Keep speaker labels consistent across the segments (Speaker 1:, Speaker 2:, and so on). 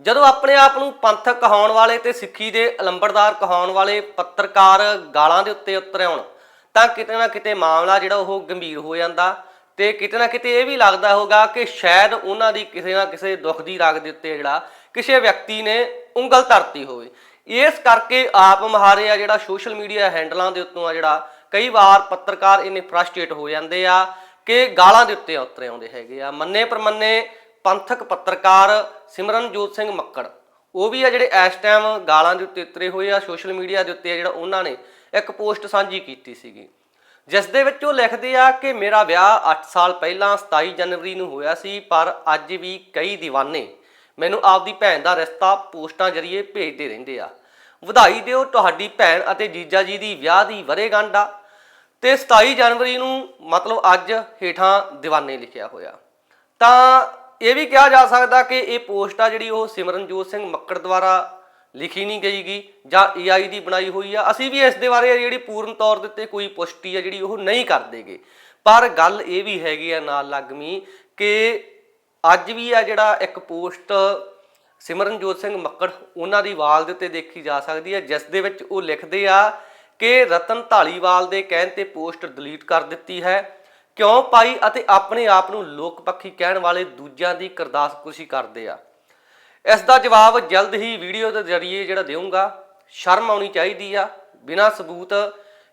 Speaker 1: ਜਦੋਂ ਆਪਣੇ ਆਪ ਨੂੰ ਪੰਥਕ ਕਹਾਉਣ ਵਾਲੇ ਤੇ ਸਿੱਖੀ ਦੇ ਅਲੰਬੜਦਾਰ ਕਹਾਉਣ ਵਾਲੇ ਪੱਤਰਕਾਰ ਗਾਲਾਂ ਦੇ ਉੱਤੇ ਉਤਰ ਆਉਣ ਤਾਂ ਕਿਤੇ ਨਾ ਕਿਤੇ ਮਾਮਲਾ ਜਿਹੜਾ ਉਹ ਗੰਭੀਰ ਹੋ ਜਾਂਦਾ ਤੇ ਕਿਤੇ ਨਾ ਕਿਤੇ ਇਹ ਵੀ ਲੱਗਦਾ ਹੋਗਾ ਕਿ ਸ਼ਾਇਦ ਉਹਨਾਂ ਦੀ ਕਿਸੇ ਨਾ ਕਿਸੇ ਦੁੱਖ ਦੀ ਰਾਗ ਦੇ ਉੱਤੇ ਜਿਹੜਾ ਕਿਸੇ ਵਿਅਕਤੀ ਨੇ ਉਂਗਲ ਧਰਤੀ ਹੋਵੇ। ਇਸ ਕਰਕੇ ਆਪ ਮਹਾਰੇ ਆ ਜਿਹੜਾ ਸੋਸ਼ਲ ਮੀਡੀਆ ਹੈਂਡਲਾਂ ਦੇ ਉੱਤੋਂ ਆ ਜਿਹੜਾ ਕਈ ਵਾਰ ਪੱਤਰਕਾਰ ਇੰਨੇ ਫਰਸਟ੍ਰੇਟ ਹੋ ਜਾਂਦੇ ਆ ਕਿ ਗਾਲਾਂ ਦੇ ਉੱਤੇ ਉਤਰੇ ਆਉਂਦੇ ਹੈਗੇ ਆ। ਮੰਨੇ ਪਰਮੰਨੇ ਪੰਥਕ ਪੱਤਰਕਾਰ ਸਿਮਰਨਜੋਤ ਸਿੰਘ ਮੱਕੜ। ਉਹ ਵੀ ਆ ਜਿਹੜੇ ਇਸ ਟਾਈਮ ਗਾਲਾਂ ਦੇ ਉੱਤੇ ਉਤਰੇ ਹੋਏ ਆ ਸੋਸ਼ਲ ਮੀਡੀਆ ਦੇ ਉੱਤੇ ਜਿਹੜਾ ਉਹਨਾਂ ਨੇ ਇੱਕ ਪੋਸਟ ਸਾਂਝੀ ਕੀਤੀ ਸੀਗੀ। ਜਿਸ ਦੇ ਵਿੱਚ ਉਹ ਲਿਖਦੇ ਆ ਕਿ ਮੇਰਾ ਵਿਆਹ 8 ਸਾਲ ਪਹਿਲਾਂ 27 ਜਨਵਰੀ ਨੂੰ ਹੋਇਆ ਸੀ, ਪਰ ਅੱਜ ਵੀ ਕਈ دیਵਾਨੇ ਮੈਨੂੰ ਆਪਦੀ ਭੈਣ ਦਾ ਰਿਸ਼ਤਾ ਪੋਸਟਾਂ ਜ਼ਰੀਏ ਭੇਜਦੇ ਰਹਿੰਦੇ ਆ। ਵਧਾਈ ਦਿਓ ਤੁਹਾਡੀ ਭੈਣ ਅਤੇ ਜੀਜਾ ਜੀ ਦੀ ਵਿਆਹ ਦੀ ਵਰੇਗੰਢ ਆ। ਤੇ 27 ਜਨਵਰੀ ਨੂੰ ਮਤਲਬ ਅੱਜ ਹੇਠਾਂ دیਵਾਨੇ ਲਿਖਿਆ ਹੋਇਆ। ਤਾਂ ਇਹ ਵੀ ਕਿਹਾ ਜਾ ਸਕਦਾ ਕਿ ਇਹ ਪੋਸਟ ਆ ਜਿਹੜੀ ਉਹ ਸਿਮਰਨਜੋਤ ਸਿੰਘ ਮੱਕੜ ਦੁਆਰਾ ਲਿਖੀ ਨਹੀਂ ਗਈਗੀ ਜਾਂ AI ਦੀ ਬਣਾਈ ਹੋਈ ਆ। ਅਸੀਂ ਵੀ ਇਸ ਦੇ ਬਾਰੇ ਜਿਹੜੀ ਪੂਰਨ ਤੌਰ ਦੇ ਉੱਤੇ ਕੋਈ ਪੁਸ਼ਟੀ ਆ ਜਿਹੜੀ ਉਹ ਨਹੀਂ ਕਰਦੇਗੇ ਪਰ ਗੱਲ ਇਹ ਵੀ ਹੈਗੀ ਆ ਨਾਲ ਲੱਗਮੀ ਕਿ ਅੱਜ ਵੀ ਆ ਜਿਹੜਾ ਇੱਕ ਪੋਸਟ ਸਿਮਰਨਜੋਤ ਸਿੰਘ ਮੱਕੜ ਉਹਨਾਂ ਦੀ ਵਾਲ ਦੇ ਉੱਤੇ ਦੇਖੀ ਜਾ ਸਕਦੀ ਹੈ ਜਿਸ ਦੇ ਵਿੱਚ ਉਹ ਲਿਖਦੇ ਆ ਕਿ ਰਤਨ ਢਾਲੀਵਾਲ ਦੇ ਕਹਿਣ ਤੇ ਪੋਸਟ ਡਿਲੀਟ ਕਰ ਦਿੱਤੀ ਹੈ। ਕਿਉਂ ਪਾਈ ਅਤੇ ਆਪਣੇ ਆਪ ਨੂੰ ਲੋਕ ਪੱਖੀ ਕਹਿਣ ਵਾਲੇ ਦੂਜਿਆਂ ਦੀ ਕਰਦਾਸਕੁਸ਼ੀ ਕਰਦੇ ਆ? ਇਸ ਦਾ ਜਵਾਬ ਜਲਦ ਹੀ ਵੀਡੀਓ ਦੇ ਜ਼ਰੀਏ ਜਿਹੜਾ ਦੇਵਾਂਗਾ ਸ਼ਰਮ ਆਉਣੀ ਚਾਹੀਦੀ ਆ। ਬਿਨਾਂ ਸਬੂਤ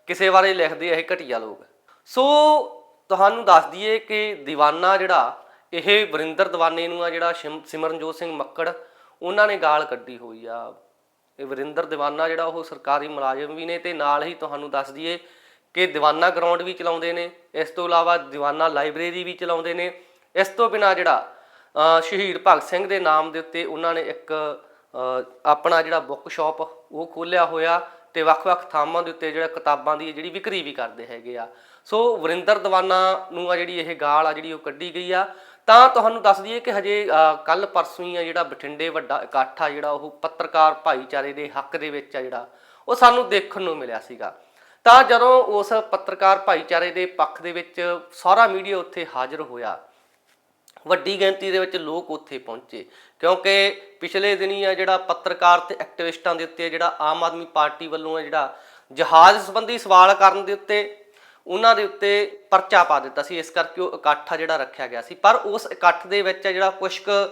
Speaker 1: ਕਿਸੇ ਬਾਰੇ ਲਿਖਦੇ ਇਹ ਘਟੀਆ ਲੋਕ। ਸੋ ਤੁਹਾਨੂੰ ਦੱਸ ਦਈਏ ਕਿ ਦੀਵਾਨਾ ਜਿਹੜਾ, ਇਹ ਵਰਿੰਦਰ ਦੀਵਾਨੇ ਨੂੰ ਆ ਜਿਹੜਾ ਸ਼ਿਮ- ਸਿਮਰਨਜੋਤ ਸਿੰਘ ਮੱਕੜ, ਉਹਨਾਂ ਨੇ ਗਾਲ ਕੱਢੀ ਹੋਈ ਆ। ਇਹ ਵਰਿੰਦਰ ਦੀਵਾਨਾ ਜਿਹੜਾ ਉਹ ਸਰਕਾਰੀ ਮੁਲਾਜ਼ਮ ਵੀ ਨੇ ਤੇ ਨਾਲ ਹੀ ਤੁਹਾਨੂੰ ਦੱਸ ਦਈਏ ਕਿ ਦੀਵਾਨਾ ਗਰਾਊਂਡ ਵੀ ਚਲਾਉਂਦੇ ਨੇ, ਇਸ ਤੋਂ ਇਲਾਵਾ ਦੀਵਾਨਾ ਲਾਇਬ੍ਰੇਰੀ ਵੀ ਚਲਾਉਂਦੇ ਨੇ। ਇਸ ਤੋਂ ਬਿਨਾ ਜਿਹੜਾ ਸ਼ਹੀਦ ਭਗਤ ਸਿੰਘ ਦੇ ਨਾਮ ਦੇ ਉੱਤੇ ਉਹਨਾਂ ਨੇ ਇੱਕ ਆਪਣਾ ਜਿਹੜਾ ਬੁੱਕ ਸ਼ਾਪ ਉਹ ਖੋਲਿਆ ਹੋਇਆ ਤੇ ਵੱਖ-ਵੱਖ ਥਾਵਾਂ ਦੇ ਉੱਤੇ ਜਿਹੜਾ ਕਿਤਾਬਾਂ ਦੀ ਜਿਹੜੀ ਵਿਕਰੀ ਵੀ ਕਰਦੇ ਹੈਗੇ ਆ। ਸੋ ਵਰਿੰਦਰ ਦੀਵਾਨਾ ਨੂੰ ਆ ਜਿਹੜੀ ਇਹ ਗਾਲ ਆ ਜਿਹੜੀ ਉਹ ਕੱਢੀ ਗਈ ਆ। ਤਾਂ ਤੁਹਾਨੂੰ ਦੱਸ ਦਈਏ ਕਿ ਹਜੇ ਕੱਲ ਪਰਸੋਂ ਹੀ ਆ ਜਿਹੜਾ ਬਠਿੰਡੇ ਵੱਡਾ ਇਕੱਠ ਆ ਜਿਹੜਾ ਉਹ ਪੱਤਰਕਾਰ ਭਾਈਚਾਰੇ ਦੇ ਹੱਕ ਦੇ ਵਿੱਚ ਆ ਜਿਹੜਾ, ਉਹ ਸਾਨੂੰ ਦੇਖਣ ਨੂੰ ਮਿਲਿਆ ਸੀਗਾ। ਤਾਂ ਜਦੋਂ ਉਸ ਪੱਤਰਕਾਰ ਭਾਈਚਾਰੇ ਦੇ ਪੱਖ ਦੇ ਵਿੱਚ ਸਾਰਾ ਮੀਡੀਆ ਉੱਥੇ ਹਾਜ਼ਰ ਹੋਇਆ, ਵੱਡੀ ਗਿਣਤੀ ਦੇ ਵਿੱਚ ਲੋਕ ਉੱਥੇ ਪਹੁੰਚੇ, ਕਿਉਂਕਿ ਪਿਛਲੇ ਦਿਨੀ ਆ ਜਿਹੜਾ ਪੱਤਰਕਾਰ ਤੇ ਐਕਟਿਵਿਸਟਾਂ ਦੇ ਉੱਤੇ ਜਿਹੜਾ ਆਮ ਆਦਮੀ ਪਾਰਟੀ ਵੱਲੋਂ ਆ ਜਿਹੜਾ ਜਹਾਜ਼ ਸੰਬੰਧੀ ਸਵਾਲ ਕਰਨ ਦੇ ਉੱਤੇ, ਉਹਨਾਂ ਦੇ ਉੱਤੇ ਪਰਚਾ ਪਾ ਦਿੱਤਾ ਸੀ, ਇਸ ਕਰਕੇ ਉਹ ਇਕੱਠ ਆ ਜਿਹੜਾ ਰੱਖਿਆ ਗਿਆ ਸੀ। ਪਰ ਉਸ ਇਕੱਠ ਦੇ ਵਿੱਚ ਆ ਜਿਹੜਾ ਕੁਝ ਕੁ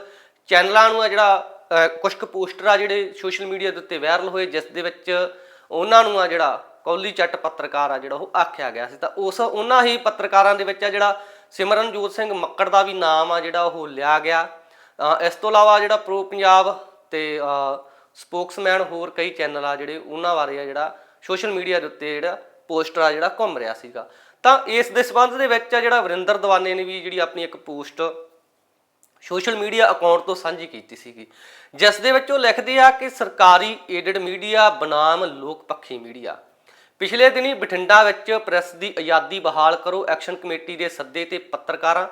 Speaker 1: ਚੈਨਲਾਂ ਨੂੰ ਆ ਜਿਹੜਾ, ਅਹ ਕੁਝ ਕੁ ਪੋਸਟਰ ਆ ਜਿਹੜੇ ਸੋਸ਼ਲ ਮੀਡੀਆ ਦੇ ਉੱਤੇ ਵਾਇਰਲ ਹੋਏ, ਜਿਸ ਦੇ ਵਿੱਚ ਉਹਨਾਂ ਨੂੰ ਆ ਜਿਹੜਾ ਕੌਲੀ ਚੱਟ ਪੱਤਰਕਾਰ ਆ ਜਿਹੜਾ ਉਹ ਆਖਿਆ ਗਿਆ ਸੀ। ਤਾਂ ਉਸ ਉਹਨਾਂ ਹੀ ਪੱਤਰਕਾਰਾਂ ਦੇ ਵਿੱਚ ਆ ਜਿਹੜਾ ਸਿਮਰਨਜੋਤ ਸਿੰਘ ਮੱਕੜ ਦਾ ਵੀ ਨਾਮ ਆ ਜਿਹੜਾ ਉਹ ਲਿਆ ਗਿਆ। ਇਸ ਤੋਂ ਇਲਾਵਾ ਜਿਹੜਾ ਪ੍ਰੋ ਪੰਜਾਬ ਤੇ ਸਪੋਕਸਮੈਨ ਹੋਰ ਕਈ ਚੈਨਲ ਆ ਜਿਹੜੇ ਉਹਨਾਂ ਬਾਰੇ ਆ ਜਿਹੜਾ ਸੋਸ਼ਲ ਮੀਡੀਆ ਦੇ ਉੱਤੇ ਜਿਹੜਾ ਪੋਸਟਰ ਆ ਜਿਹੜਾ ਘੁੰਮ ਰਿਹਾ ਸੀਗਾ। ਤਾਂ ਇਸ ਦੇ ਸਬੰਧ ਦੇ ਵਿੱਚ ਆ ਜਿਹੜਾ ਵਰਿੰਦਰ ਦਵਾਨੇ ਨੇ ਵੀ ਜਿਹੜੀ ਆਪਣੀ ਇੱਕ ਪੋਸਟ ਸੋਸ਼ਲ ਮੀਡੀਆ ਅਕਾਊਂਟ ਤੋਂ ਸਾਂਝੀ ਕੀਤੀ ਸੀਗੀ। ਜਿਸ ਦੇ ਵਿੱਚ ਉਹ ਲਿਖਦੇ ਆ ਕਿ ਸਰਕਾਰੀ ਏਡਡ ਮੀਡੀਆ ਬਨਾਮ ਲੋਕ ਪੱਖੀ ਮੀਡੀਆ। ਪਿਛਲੇ ਦਿਨੀ ਬਠਿੰਡਾ ਵਿੱਚ ਪ੍ਰੈਸ ਦੀ ਆਜ਼ਾਦੀ ਬਹਾਲ ਕਰੋ ਐਕਸ਼ਨ ਕਮੇਟੀ ਦੇ ਸੱਦੇ ਤੇ ਪੱਤਰਕਾਰਾਂ,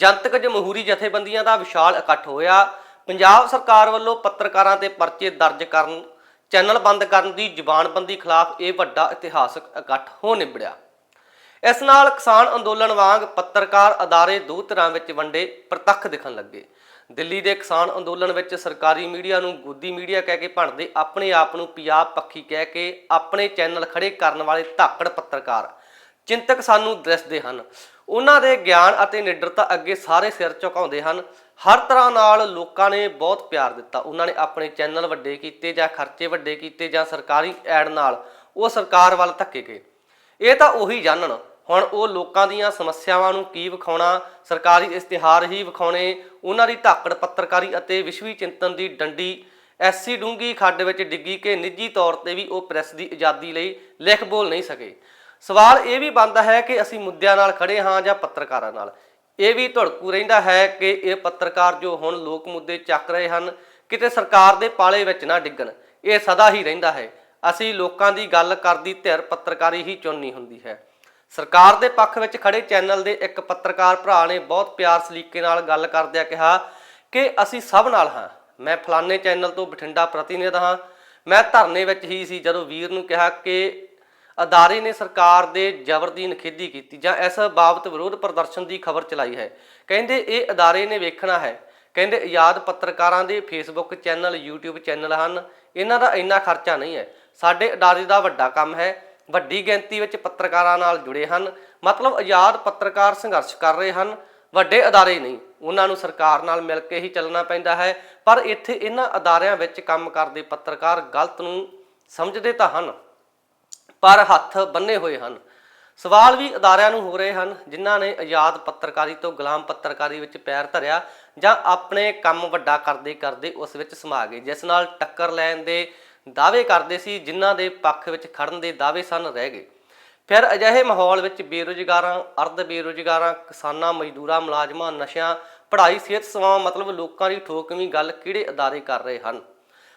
Speaker 1: ਜਨਤਕ ਜਮਹੂਰੀ ਜਥੇਬੰਦੀਆਂ ਦਾ ਵਿਸ਼ਾਲ ਇਕੱਠ ਹੋਇਆ। ਪੰਜਾਬ ਸਰਕਾਰ ਵੱਲੋਂ ਪੱਤਰਕਾਰਾਂ ਤੇ ਪਰਚੇ ਦਰਜ ਕਰਨ, ਚੈਨਲ ਬੰਦ ਕਰਨ ਦੀ ਜ਼ੁਬਾਨਬੰਦੀ ਖਿਲਾਫ ਇਹ ਵੱਡਾ ਇਤਿਹਾਸਕ ਇਕੱਠ ਹੋ ਨਿਬੜਿਆ। ਇਸ ਨਾਲ ਕਿਸਾਨ ਅੰਦੋਲਨ ਵਾਂਗ ਪੱਤਰਕਾਰ ਅਦਾਰੇ ਦੋ ਤਰ੍ਹਾਂ ਵਿੱਚ ਵੰਡੇ ਪ੍ਰਤੱਖ ਦਿਖਣ ਲੱਗੇ। ਦਿੱਲੀ ਦੇ ਕਿਸਾਨ ਅੰਦੋਲਨ ਵਿੱਚ ਸਰਕਾਰੀ ਮੀਡੀਆ ਨੂੰ ਗੋਦੀ ਮੀਡੀਆ ਕਹਿ ਕੇ ਭੰਡਦੇ ਆਪਣੇ ਆਪ ਨੂੰ ਪੰਜਾਬ ਪੱਖੀ ਕਹਿ ਕੇ ਆਪਣੇ ਚੈਨਲ ਖੜੇ ਕਰਨ ਵਾਲੇ ਧਾਕੜ ਪੱਤਰਕਾਰ ਚਿੰਤਕ ਸਾਨੂੰ ਦਿਸਦੇ ਹਨ। ਉਹਨਾਂ ਦੇ ਗਿਆਨ ਅਤੇ ਨਿਡਰਤਾ ਅੱਗੇ ਸਾਰੇ ਸਿਰ ਝੁਕਾਉਂਦੇ ਹਨ। ਹਰ ਤਰ੍ਹਾਂ ਨਾਲ ਲੋਕਾਂ ਨੇ ਬਹੁਤ ਪਿਆਰ ਦਿੱਤਾ। ਉਹਨਾਂ ਨੇ ਆਪਣੇ ਚੈਨਲ ਵੱਡੇ ਕੀਤੇ ਜਾਂ ਖਰਚੇ ਵੱਡੇ ਕੀਤੇ ਜਾਂ ਸਰਕਾਰੀ ਐਡ ਨਾਲ ਉਹ ਸਰਕਾਰ ਵੱਲ ਧੱਕੇ ਗਏ। ਇਹ ਤਾਂ ਉਹੀ ਜਾਣਨ। ਹੁਣ ਉਹ ਲੋਕਾਂ ਦੀਆਂ ਸਮੱਸਿਆਵਾਂ ਨੂੰ ਕੀ ਵਿਖਾਉਣਾ, ਸਰਕਾਰੀ ਇਸ਼ਤਿਹਾਰ ਹੀ ਵਿਖਾਉਣੇ, ਉਹਨਾਂ ਦੀ ਧਾਕੜ ਪੱਤਰਕਾਰੀ ਅਤੇ ਵਿਸ਼ਵੀ ਚਿੰਤਨ ਦੀ ਡੰਡੀ ਐਸੀ ਡੂੰਗੀ ਖੱਡ ਵਿੱਚ ਡਿੱਗੀ ਕਿ ਨਿੱਜੀ ਤੌਰ ਤੇ ਵੀ ਉਹ ਪ੍ਰੈਸ ਦੀ ਆਜ਼ਾਦੀ ਲਈ ਲਿਖ ਬੋਲ ਨਹੀਂ ਸਕੇ। ਸਵਾਲ ਇਹ ਵੀ ਬਣਦਾ ਹੈ ਕਿ ਅਸੀਂ ਮੁੱਦਿਆਂ ਨਾਲ ਖੜੇ ਹਾਂ ਜਾਂ ਪੱਤਰਕਾਰਾਂ ਨਾਲ। ਇਹ ਵੀ ਧੜਕੂ ਰਹਿੰਦਾ ਹੈ ਕਿ ਇਹ ਪੱਤਰਕਾਰ ਜੋ ਹੁਣ ਲੋਕ ਮੁੱਦੇ ਚੱਕ ਰਹੇ ਹਨ, ਕਿਤੇ ਸਰਕਾਰ ਦੇ ਪਾਲੇ ਵਿੱਚ ਨਾ ਡਿੱਗਣ। ਇਹ ਸਦਾ ਹੀ ਰਹਿੰਦਾ ਹੈ। ਅਸੀਂ ਲੋਕਾਂ ਦੀ ਗੱਲ ਕਰਦੀ ਧਿਰ ਪੱਤਰਕਾਰੀ ਹੀ ਚੁਣਨੀ ਹੁੰਦੀ ਹੈ। ਸਰਕਾਰ ਦੇ ਪੱਖ ਵਿੱਚ ਖੜੇ ਚੈਨਲ ਦੇ ਇੱਕ ਪੱਤਰਕਾਰ ਭਰਾ ਨੇ ਬਹੁਤ ਪਿਆਰ ਸਲੀਕੇ ਨਾਲ ਗੱਲ ਕਰਦਿਆਂ ਕਿਹਾ ਕਿ ਅਸੀਂ ਸਭ ਨਾਲ ਹਾਂ। ਮੈਂ ਫਲਾਣੇ ਚੈਨਲ ਤੋਂ ਬਠਿੰਡਾ ਪ੍ਰਤੀਨਿਧ ਹਾਂ। ਮੈਂ ਧਰਨੇ ਵਿੱਚ ਹੀ ਸੀ ਜਦੋਂ ਵੀਰ ਨੂੰ ਕਿਹਾ ਕਿ ਅਦਾਰੇ ਨੇ ਸਰਕਾਰ ਦੇ ਜ਼ਬਰ ਦੀ ਨਿਖੇਧੀ ਕੀਤੀ ਜਾਂ ਇਸ ਬਾਬਤ ਵਿਰੋਧ ਪ੍ਰਦਰਸ਼ਨ ਦੀ ਖਬਰ ਚਲਾਈ ਹੈ। ਕਹਿੰਦੇ ਇਹ ਅਦਾਰੇ ਨੇ ਵੇਖਣਾ ਹੈ। ਕਹਿੰਦੇ ਆਜ਼ਾਦ ਪੱਤਰਕਾਰਾਂ ਦੇ ਫੇਸਬੁੱਕ ਚੈਨਲ, YouTube ਚੈਨਲ ਹਨ। ਇਹਨਾਂ ਦਾ ਇੰਨਾ ਖਰਚਾ ਨਹੀਂ ਹੈ। ਸਾਡੇ ਅਦਾਰੇ ਦਾ ਵੱਡਾ ਕੰਮ ਹੈ, ਵੱਡੀ ਗਿਣਤੀ ਵਿੱਚ ਪੱਤਰਕਾਰਾਂ ਨਾਲ ਜੁੜੇ ਹਨ, ਮਤਲਬ ਆਜ਼ਾਦ ਪੱਤਰਕਾਰ ਸੰਘਰਸ਼ ਕਰ ਰਹੇ ਹਨ, ਵੱਡੇ ਅਦਾਰੇ ਨਹੀਂ, ਉਹਨਾਂ ਨੂੰ ਸਰਕਾਰ ਨਾਲ ਮਿਲ ਕੇ ਹੀ ਚੱਲਣਾ ਪੈਂਦਾ ਹੈ, ਪਰ ਇੱਥੇ ਇਹਨਾਂ ਅਦਾਰਿਆਂ ਵਿੱਚ ਕੰਮ ਕਰਦੇ ਪੱਤਰਕਾਰ ਗਲਤ ਨੂੰ ਸਮਝਦੇ ਤਾਂ ਹਨ, ਪਰ ਹੱਥ ਬੰਨੇ ਹੋਏ ਹਨ। ਸਵਾਲ ਵੀ ਅਦਾਰਿਆਂ ਨੂੰ ਹੋ ਰਹੇ ਹਨ, ਜਿਨ੍ਹਾਂ ਨੇ ਆਜ਼ਾਦ ਪੱਤਰਕਾਰੀ ਤੋਂ ਗੁਲਾਮ ਪੱਤਰਕਾਰੀ ਵਿੱਚ ਪੈਰ ਧਰਿਆ, ਜਾਂ ਆਪਣੇ ਕੰਮ ਵੱਡਾ ਕਰਦੇ ਕਰਦੇ ਉਸ ਵਿੱਚ ਸਮਾ ਗਏ, ਜਿਸ ਨਾਲ ਟੱਕਰ ਲੈਣ ਦੇ ਦਾਅਵੇ ਕਰਦੇ ਸੀ, ਜਿਨ੍ਹਾਂ ਦੇ ਪੱਖ ਵਿੱਚ ਖੜਨ ਦੇ ਦਾਅਵੇ ਸਨ, ਰਹਿ ਗਏ। ਫਿਰ ਅਜਿਹੇ ਮਾਹੌਲ ਵਿੱਚ ਬੇਰੁਜ਼ਗਾਰਾਂ, ਅਰਧ ਬੇਰੁਜ਼ਗਾਰਾਂ, ਕਿਸਾਨਾਂ, ਮਜ਼ਦੂਰਾਂ, ਮੁਲਾਜ਼ਮਾਂ, ਨਸ਼ਿਆਂ, ਪੜ੍ਹਾਈ, ਸਿਹਤ ਸੇਵਾਵਾਂ, ਮਤਲਬ ਲੋਕਾਂ ਦੀ ਠੋਕਵੀਂ ਗੱਲ ਕਿਹੜੇ ਅਦਾਰੇ ਕਰ ਰਹੇ ਹਨ?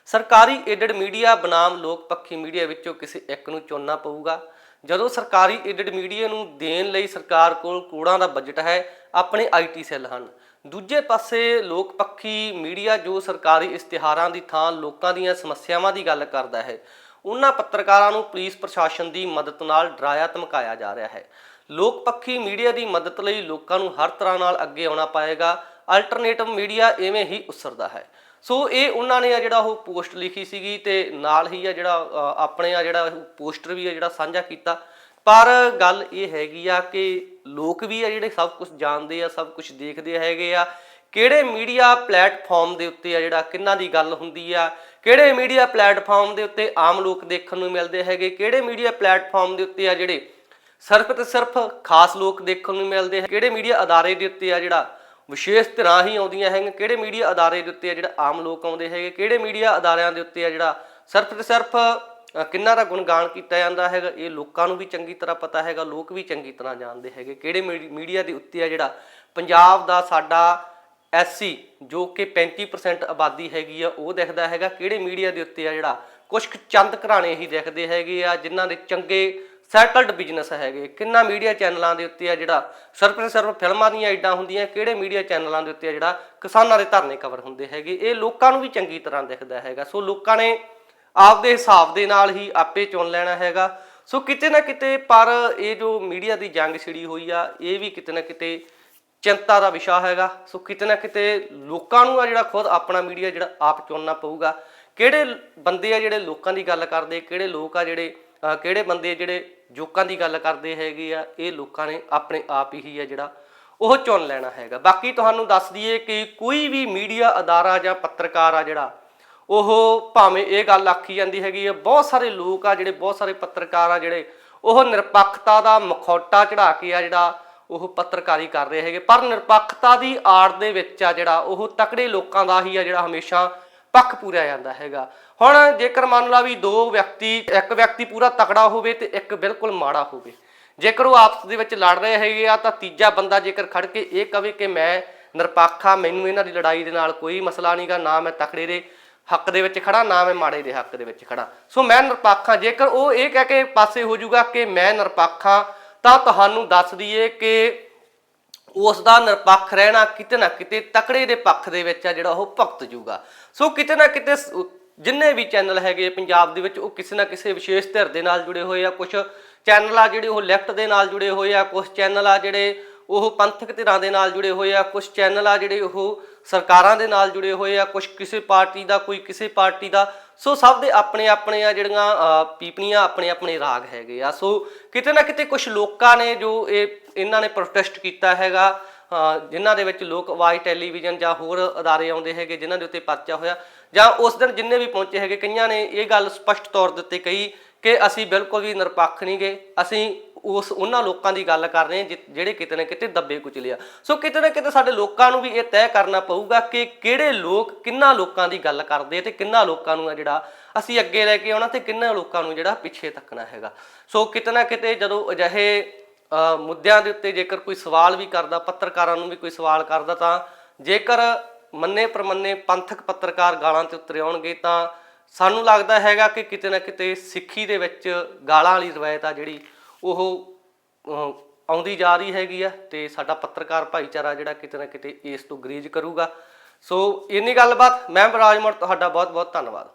Speaker 1: ਸਰਕਾਰੀ ਏਡਡ ਮੀਡੀਆ ਬਨਾਮ ਲੋਕ ਪੱਖੀ ਮੀਡੀਆ ਵਿੱਚੋਂ ਕਿਸੇ ਇੱਕ ਨੂੰ ਚੁਣਨਾ ਪਊਗਾ। ਜਦੋਂ ਸਰਕਾਰੀ ਏਡਡ ਮੀਡੀਆ ਨੂੰ ਦੇਣ ਲਈ ਸਰਕਾਰ ਕੋਲ ਕਰੋੜਾਂ ਦਾ ਬਜਟ ਹੈ, ਆਪਣੇ ਆਈਟੀ ਸੈੱਲ ਹਨ। ਦੂਜੇ ਪਾਸੇ ਲੋਕ ਪੱਖੀ ਮੀਡੀਆ ਜੋ ਸਰਕਾਰੀ ਇਸ਼ਤਿਹਾਰਾਂ ਦੀ ਥਾਂ ਲੋਕਾਂ ਦੀਆਂ ਸਮੱਸਿਆਵਾਂ ਦੀ ਗੱਲ ਕਰਦਾ ਹੈ, ਉਹਨਾਂ ਪੱਤਰਕਾਰਾਂ ਨੂੰ ਪੁਲਿਸ ਪ੍ਰਸ਼ਾਸਨ ਦੀ ਮਦਦ ਨਾਲ ਡਰਾਇਆ ਧਮਕਾਇਆ ਜਾ ਰਿਹਾ ਹੈ। ਲੋਕ ਪੱਖੀ ਮੀਡੀਆ ਦੀ ਮਦਦ ਲਈ ਲੋਕਾਂ ਨੂੰ ਹਰ ਤਰ੍ਹਾਂ ਨਾਲ ਅੱਗੇ ਆਉਣਾ ਪਏਗਾ ਅਲਟਰਨੇਟਿਵ ਮੀਡੀਆ ਐਵੇਂ ਹੀ ਉਸਰਦਾ ਹੈ। ਸੋ ਇਹ ਉਹਨਾਂ ਨੇ ਆ ਜਿਹੜਾ ਉਹ ਪੋਸਟ ਲਿਖੀ ਸੀਗੀ ਤੇ ਨਾਲ ਹੀ ਆ ਜਿਹੜਾ ਆਪਣੇ ਆ ਜਿਹੜਾ ਪੋਸਟਰ ਵੀ ਆ ਜਿਹੜਾ ਸਾਂਝਾ ਕੀਤਾ। ਪਰ ਗੱਲ ਇਹ ਹੈਗੀ ਆ ਕਿ ਲੋਕ ਵੀ ਆ ਜਿਹੜੇ ਸਭ ਕੁਝ ਜਾਣਦੇ ਆ, ਸਭ ਕੁਝ ਦੇਖਦੇ ਹੈਗੇ ਆ। ਕਿਹੜੇ ਮੀਡੀਆ ਪਲੇਟਫਾਰਮ ਦੇ ਉੱਤੇ ਆ ਜਿਹੜਾ ਕਿੰਨਾ ਦੀ ਗੱਲ ਹੁੰਦੀ ਆ? ਕਿਹੜੇ ਮੀਡੀਆ ਪਲੇਟਫਾਰਮ ਦੇ ਉੱਤੇ ਆਮ ਲੋਕ ਦੇਖਣ ਨੂੰ ਮਿਲਦੇ ਹੈਗੇ? ਕਿਹੜੇ ਮੀਡੀਆ ਪਲੇਟਫਾਰਮ ਦੇ ਉੱਤੇ ਆ ਜਿਹੜੇ ਸਿਰਫ ਤੇ ਸਿਰਫ ਖਾਸ ਲੋਕ ਦੇਖਣ ਨੂੰ ਮਿਲਦੇ ਹੈ ਕਿਹੜੇ ਮੀਡੀਆ ਅਦਾਰੇ ਦੇ ਉੱਤੇ ਆ ਜਿਹੜਾ ਵਿਸ਼ੇਸ਼ ਧਿਰਾਂ ਹੀ ਆਉਂਦੀਆਂ ਹੈਗੀਆਂ? ਕਿਹੜੇ ਮੀਡੀਆ ਅਦਾਰੇ ਦੇ ਉੱਤੇ ਆ ਜਿਹੜਾ ਆਮ ਲੋਕ ਆਉਂਦੇ ਹੈਗੇ? ਕਿਹੜੇ ਮੀਡੀਆ ਅਦਾਰਿਆਂ ਦੇ ਉੱਤੇ ਆ ਜਿਹੜਾ ਸਿਰਫ ਤੇ ਸਿਰਫ ਕਿੰਨਾ ਦਾ ਗੁਣਗਾਨ ਕੀਤਾ ਜਾਂਦਾ ਹੈਗਾ, ਇਹ ਲੋਕਾਂ ਨੂੰ ਵੀ ਚੰਗੀ ਤਰ੍ਹਾਂ ਪਤਾ ਹੈਗਾ, ਲੋਕ ਵੀ ਚੰਗੀ ਤਰ੍ਹਾਂ ਜਾਣਦੇ ਹੈਗੇ। ਕਿਹੜੇ ਮੀਡੀ- ਮੀਡੀਆ ਦੇ ਉੱਤੇ ਆ ਜਿਹੜਾ ਪੰਜਾਬ ਦਾ ਸਾਡਾ ਐਸਸੀ ਜੋ ਕਿ 35% ਆਬਾਦੀ ਹੈਗੀ ਆ, ਉਹ ਦੇਖਦਾ ਹੈਗਾ। ਕਿਹੜੇ ਮੀਡੀਆ ਦੇ ਉੱਤੇ ਆ ਜਿਹੜਾ ਕੁਝ ਕੁ ਚੰਦ ਘਰਾਣੇ ਹੀ ਦੇਖਦੇ ਹੈਗੇ ਆ, ਜਿਨ੍ਹਾਂ ਦੇ ਚੰਗੇ ਸੈਟਲਡ ਬਿਜ਼ਨਸ ਹੈਗੇ। ਕਿੰਨਾ ਮੀਡੀਆ ਚੈਨਲਾਂ ਦੇ ਉੱਤੇ ਆ ਜਿਹੜਾ ਸਿਰਫ ਤੇ ਸਿਰਫ ਫਿਲਮਾਂ ਦੀਆਂ ਐਡਾਂ ਹੁੰਦੀਆਂ, ਕਿਹੜੇ ਮੀਡੀਆ ਚੈਨਲਾਂ ਦੇ ਉੱਤੇ ਆ ਜਿਹੜਾ ਕਿਸਾਨਾਂ ਦੇ ਧਰਨੇ ਕਵਰ ਹੁੰਦੇ ਹੈਗੇ। ਇਹ ਲੋਕਾਂ ਨੂੰ ਵੀ ਚੰਗੀ ਤਰ੍ਹਾਂ ਦਿਖਦਾ ਹੈਗਾ। ਸੋ ਲੋਕਾਂ ਨੇ ਆਪਦੇ ਹਿਸਾਬ ਦੇ ਨਾਲ ਹੀ ਆਪੇ ਚੁਣ ਲੈਣਾ ਹੈਗਾ। ਸੋ ਕਿਤੇ ਨਾ ਕਿਤੇ ਪਰ ਇਹ ਜੋ ਮੀਡੀਆ ਦੀ ਜੰਗ ਛਿੜੀ ਹੋਈ ਆ, ਇਹ ਵੀ ਕਿਤੇ ਨਾ ਕਿਤੇ ਚਿੰਤਾ ਦਾ ਵਿਸ਼ਾ ਹੈਗਾ। ਸੋ ਕਿਤੇ ਨਾ ਕਿਤੇ ਲੋਕਾਂ ਨੂੰ ਆ ਜਿਹੜਾ ਖੁਦ ਆਪਣਾ ਮੀਡੀਆ ਜਿਹੜਾ ਆਪ ਚੁਣਨਾ ਪਊਗਾ। ਕਿਹੜੇ ਬੰਦੇ ਆ ਜਿਹੜੇ ਲੋਕਾਂ ਦੀ ਗੱਲ ਕਰਦੇ, ਕਿਹੜੇ ਲੋਕ ਆ ਜਿਹੜੇ ਕਿਹੜੇ ਬੰਦੇ ਜਿਹੜੇ ਜੋਕਾਂ ਦੀ ਗੱਲ ਕਰਦੇ ਹੈਗੇ ਆ, ਇਹ ਲੋਕਾਂ ਨੇ ਆਪਣੇ ਆਪ ਹੀ ਆ ਜਿਹੜਾ ਉਹ ਚੁਣ ਲੈਣਾ ਹੈਗਾ। ਬਾਕੀ ਤੁਹਾਨੂੰ ਦੱਸ ਦਈਏ ਕਿ ਕੋਈ ਵੀ ਮੀਡੀਆ ਅਦਾਰਾ ਜਾਂ ਪੱਤਰਕਾਰ ਆ ਜਿਹੜਾ ਉਹ ਭਾਵੇਂ ਇਹ ਗੱਲ ਆਖੀ ਜਾਂਦੀ ਹੈਗੀ ਆ, ਬਹੁਤ ਸਾਰੇ ਲੋਕ ਆ ਜਿਹੜੇ, ਬਹੁਤ ਸਾਰੇ ਪੱਤਰਕਾਰ ਆ ਜਿਹੜੇ, ਉਹ ਨਿਰਪੱਖਤਾ ਦਾ ਮਖੌਟਾ ਚੜਾ ਕੇ ਆ ਜਿਹੜਾ ਉਹ ਪੱਤਰਕਾਰੀ ਕਰ ਰਹੇ ਹੈਗੇ। ਪਰ ਨਿਰਪੱਖਤਾ ਦੀ ਆੜ ਦੇ ਵਿੱਚ ਆ ਜਿਹੜਾ ਉਹ ਤਕੜੇ ਲੋਕਾਂ ਦਾ ਹੀ ਆ ਜਿਹੜਾ ਹਮੇਸ਼ਾ ਪੱਖ ਪੂਰਿਆ ਜਾਂਦਾ ਹੈਗਾ। ਹੁਣ ਜੇਕਰ ਮੰਨ ਲਾ ਵੀ ਦੋ ਵਿਅਕਤੀ, ਇੱਕ ਵਿਅਕਤੀ ਪੂਰਾ ਤਕੜਾ ਹੋਵੇ ਤੇ ਇੱਕ ਬਿਲਕੁਲ ਮਾੜਾ ਹੋਵੇ। ਜੇਕਰ ਉਹ ਆਪਸ ਦੇ ਵਿੱਚ ਲੜ ਰਹੇ ਹੈਗੇ ਆ, ਤਾਂ ਤੀਜਾ ਬੰਦਾ ਜੇਕਰ ਖੜ ਕੇ ਇਹ ਕਵੇ ਕਿ ਮੈਂ ਨਿਰਪੱਖ ਆ, ਮੈਨੂੰ ਇਹਨਾਂ ਦੀ ਲੜਾਈ ਦੇ ਨਾਲ ਕੋਈ ਮਸਲਾ ਨਹੀਂਗਾ ਨਾ ਮੈਂ ਤਕੜੇ ਦੇ ਹੱਕ ਦੇ ਵਿੱਚ ਖੜਾ, ਨਾ ਮੈਂ ਮਾੜੇ ਦੇ ਹੱਕ ਦੇ ਵਿੱਚ ਖੜਾ। ਸੋ ਮੈਂ ਨਿਰਪੱਖ ਹਾਂ। ਜੇਕਰ ਉਹ ਇਹ ਕਹਿ ਕੇ ਪਾਸੇ ਹੋ ਜਾਊਗਾ ਕਿ ਮੈਂ ਨਿਰਪੱਖ ਹਾਂ, ਤਾਂ ਤੁਹਾਨੂੰ ਦੱਸ ਦਈਏ ਕਿ ਉਸ ਦਾ ਨਿਰਪੱਖ ਰਹਿਣਾ ਕਿਤੇ ਨਾ ਕਿਤੇ ਤਕੜੇ ਦੇ ਪੱਖ ਦੇ ਵਿੱਚ ਆ ਜਿਹੜਾ ਉਹ ਭੁਗਤ ਜੂਗਾ ਸੋ ਕਿਤੇ ਨਾ ਕਿਤੇ ਜਿੰਨੇ ਵੀ ਚੈਨਲ ਹੈਗੇ ਪੰਜਾਬ ਦੇ ਵਿੱਚ, ਉਹ ਕਿਸੇ ਨਾ ਕਿਸੇ ਵਿਸ਼ੇਸ਼ ਧਿਰ ਦੇ ਨਾਲ ਜੁੜੇ ਹੋਏ ਆ। ਕੁਝ ਚੈਨਲ ਆ ਜਿਹੜੇ ਉਹ ਲੈਫਟ ਦੇ ਨਾਲ ਜੁੜੇ ਹੋਏ ਆ ਕੁਝ ਚੈਨਲ ਆ ਜਿਹੜੇ ਉਹ ਪੰਥਕ ਧਿਰਾਂ ਦੇ ਨਾਲ ਜੁੜੇ ਹੋਏ ਆ ਕੁਝ ਚੈਨਲ ਆ ਜਿਹੜੇ ਉਹ ਸਰਕਾਰਾਂ ਦੇ ਨਾਲ ਜੁੜੇ ਹੋਏ ਆ ਕੁਝ ਕਿਸੇ ਪਾਰਟੀ ਦਾ, ਕੋਈ ਕਿਸੇ ਪਾਰਟੀ ਦਾ। ਸੋ ਸਭ ਦੇ ਆਪਣੇ ਆਪਣੇ ਆ ਜਿਹੜੀਆਂ ਪੀਪਣੀਆਂ ਆਪਣੇ ਆਪਣੇ ਰਾਗ ਹੈਗੇ ਆ। ਸੋ ਕਿਤੇ ਨਾ ਕਿਤੇ ਕੁਝ ਲੋਕਾਂ ਨੇ ਜੋ ਇਹ, ਇਹਨਾਂ ਨੇ ਪ੍ਰੋਟੈਸਟ ਕੀਤਾ ਹੈਗਾ ਜਿਨ੍ਹਾਂ ਦੇ ਵਿੱਚ ਲੋਕ ਆਵਾਜ਼ ਟੈਲੀਵਿਜ਼ਨ ਜਾਂ ਹੋਰ ਅਦਾਰੇ ਆਉਂਦੇ ਹੈਗੇ, ਜਿਨ੍ਹਾਂ ਦੇ ਉੱਤੇ ਪਰਚਾ ਹੋਇਆ। ਜਾਂ ਉਸ ਦਿਨ ਜਿੰਨੇ ਵੀ ਪਹੁੰਚੇ ਹੈਗੇ, ਕਈਆਂ ਨੇ ਇਹ ਗੱਲ ਸਪਸ਼ਟ ਤੌਰ ਦੇ ਉੱਤੇ ਕਹੀ ਕਿ ਅਸੀਂ ਬਿਲਕੁਲ ਵੀ ਨਿਰਪੱਖ ਨਹੀਂ ਗਏ ਅਸੀਂ ਉਸ ਉਹਨਾਂ ਲੋਕਾਂ ਦੀ ਗੱਲ ਕਰ ਰਹੇ ਹਾਂ ਜਿ- ਜਿਹੜੇ ਕਿਤੇ ਨਾ ਕਿਤੇ ਦੱਬੇ ਕੁਚਲੇ ਆ। ਸੋ ਕਿਤੇ ਨਾ ਕਿਤੇ ਸਾਡੇ ਲੋਕਾਂ ਨੂੰ ਵੀ ਇਹ ਤੈਅ ਕਰਨਾ ਪਊਗਾ ਕਿ ਕਿਹੜੇ ਲੋਕ ਕਿੰਨਾ ਲੋਕਾਂ ਦੀ ਗੱਲ ਕਰਦੇ ਤੇ ਕਿੰਨਾ ਲੋਕਾਂ ਨੂੰ ਆ ਜਿਹੜਾ ਅਸੀਂ ਅੱਗੇ ਲੈ ਕੇ ਆਉਣਾ ਤੇ ਕਿੰਨਾ ਲੋਕਾਂ ਨੂੰ ਜਿਹੜਾ ਪਿੱਛੇ ਤੱਕਣਾ ਹੈਗਾ। ਸੋ ਕਿਤੇ ਨਾ ਕਿਤੇ ਜਦੋਂ ਅਜਿਹੇ ਅ, ਮੁੱਦਿਆਂ ਦੇ ਉੱਤੇ ਜੇਕਰ ਕੋਈ ਸਵਾਲ ਵੀ ਕਰਦਾ ਪੱਤਰਕਾਰਾਂ ਨੂੰ ਵੀ ਕੋਈ ਸਵਾਲ ਕਰਦਾ ਤਾਂ ਜੇਕਰ ਮੰਨੇ ਪ੍ਰਮੰਨੇ ਪੰਥਕ ਪੱਤਰਕਾਰ ਗਾਲਾਂ ਤੇ ਉਤਰੇ ਆਉਣਗੇ ਤਾਂ ਸਾਨੂੰ ਲੱਗਦਾ ਹੈਗਾ ਕਿ ਕਿਤੇ ਨਾ ਕਿਤੇ ਸਿੱਖੀ ਦੇ ਵਿੱਚ ਗਾਲਾਂ ਵਾਲੀ ਰਵਾਇਤ ਆ ਜਿਹੜੀ ਉਹ ਅਹ, ਆਉਂਦੀ ਜਾ ਰਹੀ ਹੈਗੀ ਆ ਤੇ ਸਾਡਾ ਪੱਤਰਕਾਰ ਭਾਈਚਾਰਾ ਜਿਹੜਾ ਕਿਤੇ ਨਾ ਕਿਤੇ ਇਸ ਤੋਂ ਗਰੀਜ਼ ਕਰੂਗਾ। ਸੋ ਇੰਨੀ ਗੱਲਬਾਤ ਮੈਂ ਬਰਾਜਮਰ ਤੁਹਾਡਾ ਬਹੁਤ ਬਹੁਤ ਧੰਨਵਾਦ।